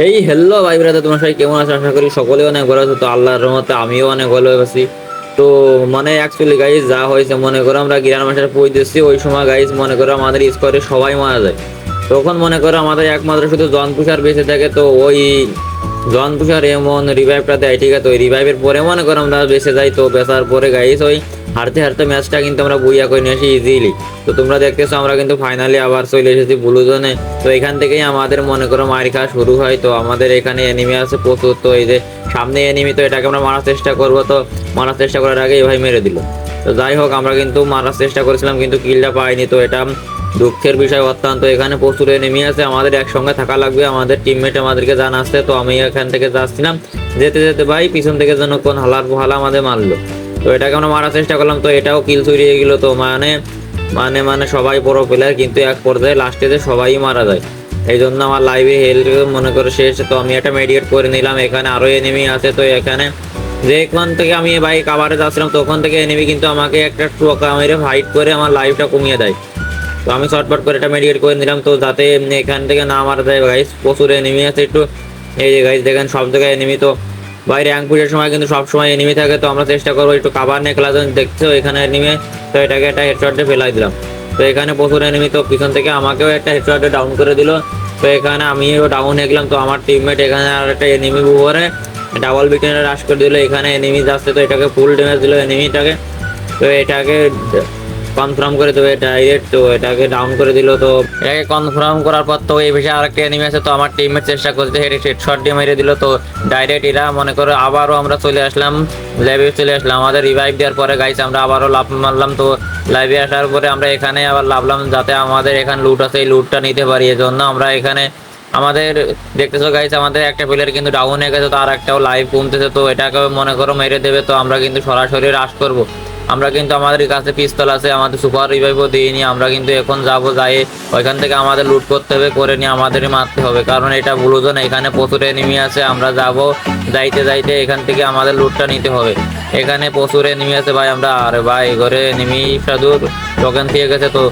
এই হ্যালো ভাই ব্রাদার তোমার সবাই কেমন আছো? আশা করি সকলে অনেক ভালো আছো। তো আল্লাহর রহমতে আমিও অনেক ভালো আছি। তো মানে অ্যাকচুয়ালি গাইজ যা হয়েছে, মনে করো আমরা গিরান মাসের পই দিচ্ছি, ওই সময় গাইজ মনে করো আমাদের স্কোয়ারে সবাই মারা যায়। তখন মনে করো আমাদের একমাত্র শুধু জন পুষার বেঁচে থাকে, তো ওই জন পুষার এমন রিভাইভটা দেয়, ঠিক আছে? ওই রিভাইভের পরে মনে করো আমরা বেঁচে যাই, তো বেচার পরে গাইজ ওই হারতে হারতে ম্যাচটা কিন্তু আমরা বুইয়া করে নিয়ে আসি ইজিলি তো তোমরা দেখতেছো, আমরা কিন্তু ফাইনালি আবার চলে এসেছি ব্লু জোনে তো এখান থেকেই আমাদের, মনে করো, মার খাওয়া শুরু হয়। তো আমাদের এখানে এনিমি আছে প্রচুর। তো এই যে সামনে এনিমি তো এটাকে আমরা মারার চেষ্টা করব। তো মারার চেষ্টা করার আগে ভাই মেরে দিল। তো যাই হোক, আমরা কিন্তু মারার চেষ্টা করেছিলাম, কিন্তু কিলটা পাইনি। তো এটা দুঃখের বিষয় অত্যন্ত। এখানে প্রচুর এনিমি আছে। আমাদের একসঙ্গে থাকা লাগবে। আমাদের টিমমেট আমাদেরকে জানা জানাচ্ছে। তো আমি এখান থেকে যাচ্ছিলাম। যেতে যেতে ভাই পিছন থেকে যেন কোন হালার হালা আমাদের মারলো। তো এটাকে আমরা মারার চেষ্টা করলাম, তো এটাও কিল চুরিয়ে গেল তো মানে মানে মানে সবাই বড় প্লেয়ার কিন্তু এক পর্যায়ে লাস্টে যে সবাই মারা যায়। এই জন্য আমার লাইভে হেলথ মনে করে শেষ তো আমি একটা মেডিকেট করে নিলাম, এখানে আরও এনিমি আছে, তো এখানে যেখান থেকে আমি ভাই কাবারে যাচ্ছিলাম, তখন থেকে এনিমি কিন্তু আমাকে একটা টোকা মেরে ফাইট করে আমার লাইফটা কমিয়ে দেয়। তো আমি শর্টকাট করে এটা মেডিকেট করে নিলাম, তো যাতে এখান থেকে না মারা যায় গাইস প্রচুর এনিমি আছে, একটু এই যে গাইস দেখেন সব জায়গায় এনিমি তো বাইরে র্যাঙ্ক পুজোর সময় কিন্তু সব সময় এনিমি থাকে, তো আমরা চেষ্টা করব একটু কাবার নিয়ে খেলা দেখছ, এখানে এনিমি তো এটাকে একটা হেডশটে ফেলাই দিলাম। তো এখানে প্রচুর এনিমি তো পিছন থেকে আমাকেও একটা হেডশটে ডাউন করে দিল। তো এখানে আমিও ডাউন হয়ে গেলাম, তো আমার টিমমেট এখানে আর একটা এনিমি উপরে ডাবল বিকেনে রাশ করে দিল। এখানে এনিমি যাচ্ছে, তো এটাকে ফুল ড্যামেজ দিল এনিমিটাকে তো এটাকে কনফার্ম করে দেবে ডাইরেক্ট তো, এটাকে ডাউন করে দিল তো। এটাকে কনফার্ম করার পর তো এই বিষয়ে আরেকটা এনিমি আছে, তো আমার টিমের চেষ্টা করতে হেড শট দিয়ে মেরে দিল তো। ডাইরেক্ট এরা, মনে করো, আবারও আমরা চলে আসলাম লাইভে চলে আসলাম। আমাদের রিভাইভ দেওয়ার পরে গাইছে আমরা আবারও লাভ মারলাম তো। লাইভে আসার পরে আমরা এখানে আবার লাভলাম যাতে আমাদের এখানে লুট আছে, এই লুটটা নিতে পারি। এজন্য আমরা এখানে, আমাদের, দেখতেছো গাইছে আমাদের একটা প্লেয়ার কিন্তু ডাউন হয়ে গেছে, তো আর একটাও লাইভ কমতেছে, তো এটাকে মনে করো মেরে দেবে, তো আমরা কিন্তু সরাসরি রাশ করব। আমরা কিন্তু আমাদের কাছে পিস্তল আছে, আমাদের সুপার রিভাইভও দিইনি, আমরা কিন্তু এখন যাব যাই, ওইখান থেকে আমাদের লুট করতে হবে, করে নিয়ে আমাদেরই মারতে হবে, কারণ এটা ব্লুজন এখানে প্রচুর এনিমি আছে, আমরা যাব যাইতে যাইতে এখান থেকে আমাদের লুটটা নিতে হবে। এখানে প্রচুর এনিমি আছে ভাই, আমরা, আরে ভাই, ঘরে এনিমি সাধুর টোকেন দিয়ে গেছে তো।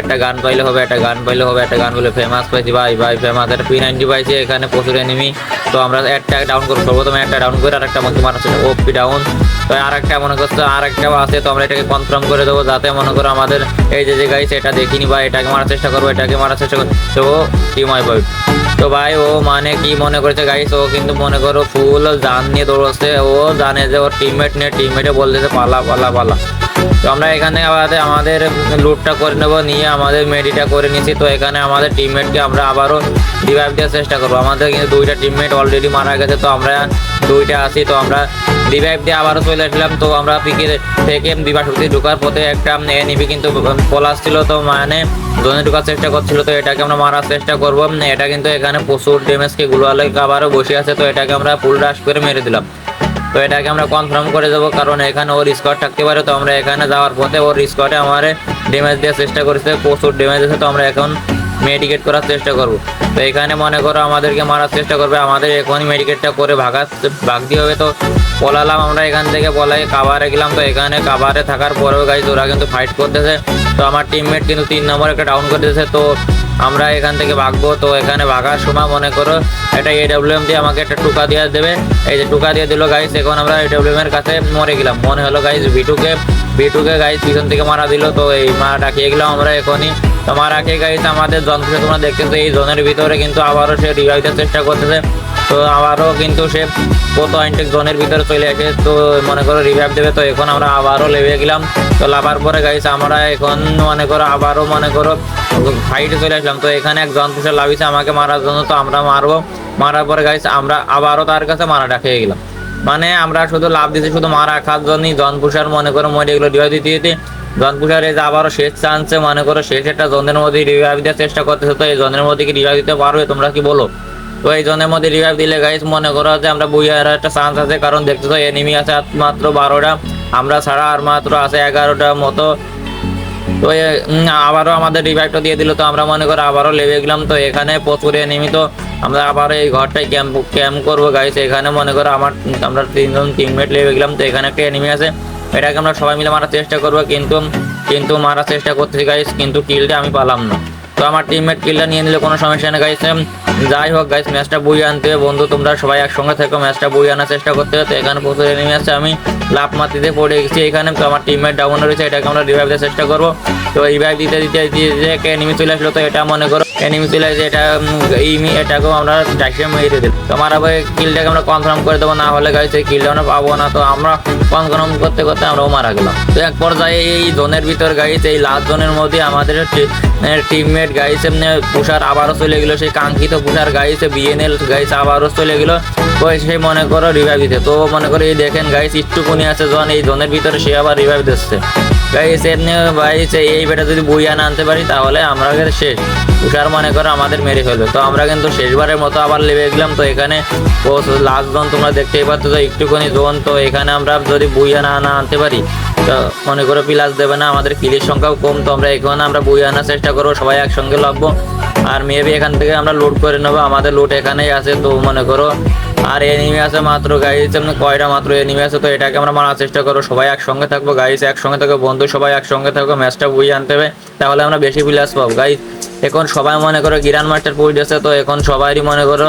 একটা গান পাইলে হবে, একটা গান পাইলে হবে, একটা গান বলে ফেমাস পাইছি। ভাই ভাই ফেমাস একটা পি নাইনটি পাইছি, এখানে প্রচুর এনিমি তো আমরা একটা ডাউন করব সর্বপ্রথমে একটা ডাউন করে আর একটা মধ্যে মারা ও পি ডাউন তো আর একটা মনে করছে আর একটা আছে, তো আমরা এটাকে কনফার্ম করে দেবো, যাতে মনে করো আমাদের এই যে যে গাইছে এটা দেখিনি বা এটাকে মারার চেষ্টা করব, এটাকে মারার চেষ্টা করব। তো টিম বয় তো ভাই, ও মানে কি মনে করছে গাইস ও কিন্তু মনে করো ফুল জান নিয়ে দৌড়চ্ছে। ও জানে যে ওর টিমমেট নিয়ে টিমমেটে বলতেছে পালা পালা পালা। তো আমরা এখানে আবার আমাদের লুটটা করে নেব, নিয়ে আমাদের মেডিটা করে নিয়েছি। তো এখানে আমাদের টিমমেটকে আমরা আবারও রিভাইভ দেওয়ার চেষ্টা করব। আমাদের কিন্তু দুইটা টিমমেট অলরেডি মারা গেছে, তো আমরা দুইটা আছি, তো আমরা রিভাইভ দিয়ে আবারও চলে আসলাম। তো আমরা পিকে থেকে বিবাহ শক্তি ঢোকার পথে একটা এনিবি কিন্তু পলাশ ছিল, তো মানে জোনে ঢোকার চেষ্টা করছিল, তো এটাকে আমরা মারার চেষ্টা করব। এটা কিন্তু এখানে প্রচুর ড্যামেজকে গুলোয়ালে আবারও বসে আছে, তো এটাকে আমরা ফুল রাশ করে মেরে দিলাম। তো এটাকে আমরা কনফার্ম করে দেবো, কারণ এখানে ওর স্কোয়াড থাকতে পারে, তো আমরা এখানে যাওয়ার পথে ওর স্কোয়াডে আমার ড্যামেজ দেওয়ার চেষ্টা করেছে, প্রচুর ড্যামেজ আছে, তো আমরা এখন মেডিকেট করার চেষ্টা করব। তো এখানে মনে করো আমাদেরকে মারার চেষ্টা করবে। আমাদের এখনই মেডিকেটটা করে ভাগা ভাগতে হবে তো। পলালাম আমরা এখান থেকে পলাই কাবারে গেলাম তো। এখানে কাবারে থাকার পরেও গাইজ ওরা কিন্তু ফাইট করতেছে। তো আমার টিমমেট কিন্তু তিন নম্বর একটা ডাউন করে দিয়েছে। তো আমরা এখান থেকে ভাগবো। তো এখানে ভাগার সময় মনে করো একটা এডব্লিউএম দিয়ে আমাকে একটা টুকা দিয়ে দেবে। এই যে টুকা দিয়ে দিল গাইস এখন আমরা এডব্লিউএম এর কাছে মরে গেলাম। মনে হলো গাইস বিটুকে বিটুকে গাইস পিছন থেকে মারা দিল, তো এই মারাটা খেয়ে গেলাম আমরা এখনই। তো মারা খেয়ে গাইস আমাদের যন্ত্রে তোমরা দেখতেছো, এই জোনের ভিতরে কিন্তু আবারও সে রিভাইভের চেষ্টা করতেছে। তো আবারও কিন্তু সে কত আইনটেক জোনের ভিতরে চলে আসে, তো মনে করো রিভাইভ দেবে, তো এখন আমরা আবারও লেবে গেলাম। তো লাভার পরে গাইস আমরা এখন মনে করো আবারও মনে করো ফাইটে চলে আসলাম। তো এখানে এক জন্তুষে লাভিছে আমাকে মারার জন্য, তো আমরা মারবো। মারার পরে গাইস আমরা আবারও তার কাছে মারাটা খেয়ে গেলাম। মানে আমরা শুধু লাভ দিতে শুধু মারা খাওয়ার জন্যই। জনপুষার মনে করো মরে এগুলো ডিভাই দিতে দিতে। জনপুষার এই যে আবারও শেষ চান্সে মনে করো শেষ একটা জনের মধ্যে রিভাইভ দেওয়ার চেষ্টা করতেছে, তো এই জনের মধ্যে কি রিভাইভ দিতে পারবে? তোমরা কি বলো? তো এই জনের মধ্যে রিভাইভ দিলে গাইস মনে করো যে আমরা বুইয়ার একটা চান্স আছে। কারণ দেখতে তো এনিমি আছে মাত্র বারোটা। আমরা ছাড়া আর মাত্র আছে এগারোটা মতো। তো আবারও আমাদের রিভাইভটা দিয়ে দিল, তো আমরা মনে করো আবারও লেবে গেলাম। তো এখানে প্রচুর এনিমি তো আমরা আবার এই ঘরটায় ক্যাম্প ক্যাম্প করব গাইস এখানে মনে করো আমার, আমরা তিনজন টিমমেট লেবে গেলাম, তো এখানে একটা এনিমি আছে। এটাকে আমরা সবাই মিলে মারার চেষ্টা করব, কিন্তু কিন্তু মারার চেষ্টা করতেছি গাইস কিন্তু কিলটা আমি পালাম না। তো আমার টিমমেট কিলটা নিয়ে নিলে কোনো সমস্যা নেই গাইস যাই হোক গাইস ম্যাচটা বই আনতে বন্ধু, তোমরা সবাই একসঙ্গে থেকো ম্যাচটা বই আনার চেষ্টা করতে হবে। তো এখানে প্রচুর এনিমি আছে। আমি লাভ মাতিতে পড়ে গেছি। এখানে তো আমার টিমমেট ডাউন রয়েছে। এটাকে আমরা রিভাইভ দেওয়ার চেষ্টা করব। তো রিভাইভ দিতে দিতে দিতে এনিমি চলে আসলো। তো এটা মনে করো এনিমি চলে আসে, এটা ইমি এটাকেও আমরা ডাইসে মেরে দিই তো আমার আবার কিলটাকে আমরা কনফার্ম করে দেবো, না হলে গাইছে কিলটা আমরা পাবো না। তো আমরা কনফার্ম করতে করতে আমরাও মারা গেলাম। তো এক পর্যায়ে এই জোনের ভিতর গাইছে এই লাস্ট জোনের মধ্যে আমাদের টিমমেট গাইছে পুষার আবারও চলে গেলো। সেই কাঙ্ক্ষিত পুষার গাইছে বিএনএল গাইছে আবারও চলে গেলো। তো সেই মনে করো রিভাইভ তো মনে করো এই দেখেন গাইস একটুকুনি আছে যখন এই জোনের ভিতরে সে আবার রিভাইভ দিচ্ছে। গাইস এমনি গাইছে এই বেটা যদি বইয়া না আনতে পারি, তাহলে আমরা শেষ। তুষার মনে করো আমাদের মেরে ফেলবে। তো আমরা কিন্তু শেষবারের মতো আবার লেবে গেলাম। তো এখানে লাস্ট জোন তোমরা দেখতেই পাচ্ছ তো একটুখানি জোন তো এখানে আমরা যদি বইয়া না না আনতে পারি, তো মনে করো প্লাস দেবে না, আমাদের কিলের সংখ্যাও কম। তো আমরা এখানে আমরা বই আনার চেষ্টা করব, সবাই একসঙ্গে লাগবো আর মেবি এখান থেকে আমরা লোড করে নেব, আমাদের লোড এখানেই আছে। তো মনে করো আর এনিমি আছে মাত্র এমনি কয়টা মাত্র এনিমি আছে, তো এটাকে আমরা মারার চেষ্টা করব, সবাই একসঙ্গে থাকব। গাইস একসঙ্গে থাকব বন্ধু, সবাই একসঙ্গে থাকব ম্যাচটা বই আনতে হবে, তাহলে আমরা বেশি প্লাস পাবো। গাইস এখন সবাই মনে করো গিরান মাস্টার পড়ে যাচ্ছে তো এখন সবারই মনে করো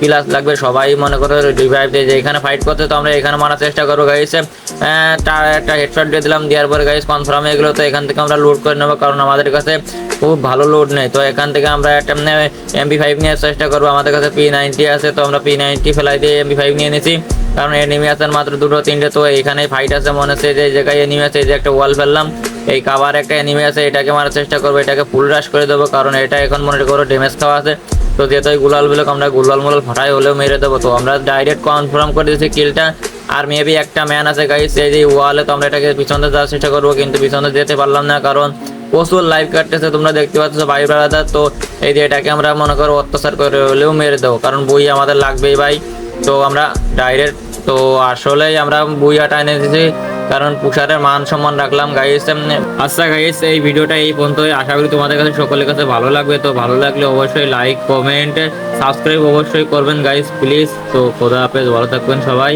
প্লাস লাগবে, সবাই মনে করো রিভাইভ দিয়ে যে এখানে ফাইট করতে তো আমরা এখানে মারার চেষ্টা করব গাইছে তার একটা হেডশট দিয়ে দিলাম, দেওয়ার পরে গাইস কনফার্ম হয়ে গেলো তো এখান থেকে আমরা লোড করে নেব, কারণ আমাদের কাছে খুব ভালো লোড নেই। তো এখান থেকে আমরা একটা এমপি ফাইভ নিয়ে চেষ্টা করব। আমাদের কাছে পি নাইনটি আছে, তো আমরা পি নাইনটি ফেলাই দিয়ে এমপি ফাইভ নিয়ে নিছি। কারণ এনিমি আছেন মাত্র দুটো, তিনটে, তো এখানে ফাইট আছে, মনে হচ্ছে যে জায়গায় এনিমি আছে যে একটা ওয়াল ফেললাম। এই কাবার একটা এনিমি আছে, এটাকে মারার চেষ্টা করব, এটাকে ফুল রাশ করে দেবো, কারণ এটা এখন মনে করো ড্যামেজ খাওয়া আছে। তো যেহেতু এই গুলাল বিলক আমরা গুলাল মুলাল ফাটাই হলেও মেরে দেবো, তো আমরা ডাইরেক্ট কনফার্ম করে দিয়েছি কিলটা আর মেবি একটা ম্যান আছে গাইস এই যে ওয়ালে তো আমরা এটাকে পিছনে যাওয়ার চেষ্টা করব, কিন্তু পিছনে যেতে পারলাম না, কারণ প্রচুর লাইভ কাটতেছে, তোমরা দেখতে পাচ্ছ ভাই ব্রাদার তো এই যে এটাকে আমরা মনে করো অত্যাচার করে হলেও মেরে দেবো, কারণ বই আমাদের লাগবেই ভাই। তো আমরা ডাইরেক্ট তো আসলেই আমরা বইয়াটা এনে দিয়েছি কারণ পুষারের মান সম্মান রাখলাম গাইস আচ্ছা গাইস এই ভিডিওটা এই পর্যন্ত আশা করি তোমাদের কাছে, সকলের কাছে ভালো লাগবে। তো ভালো লাগলে অবশ্যই লাইক কমেন্ট সাবস্ক্রাইব অবশ্যই করবেন গাইস প্লিজ তো খোদা হাফেজ, ভালো থাকবেন সবাই।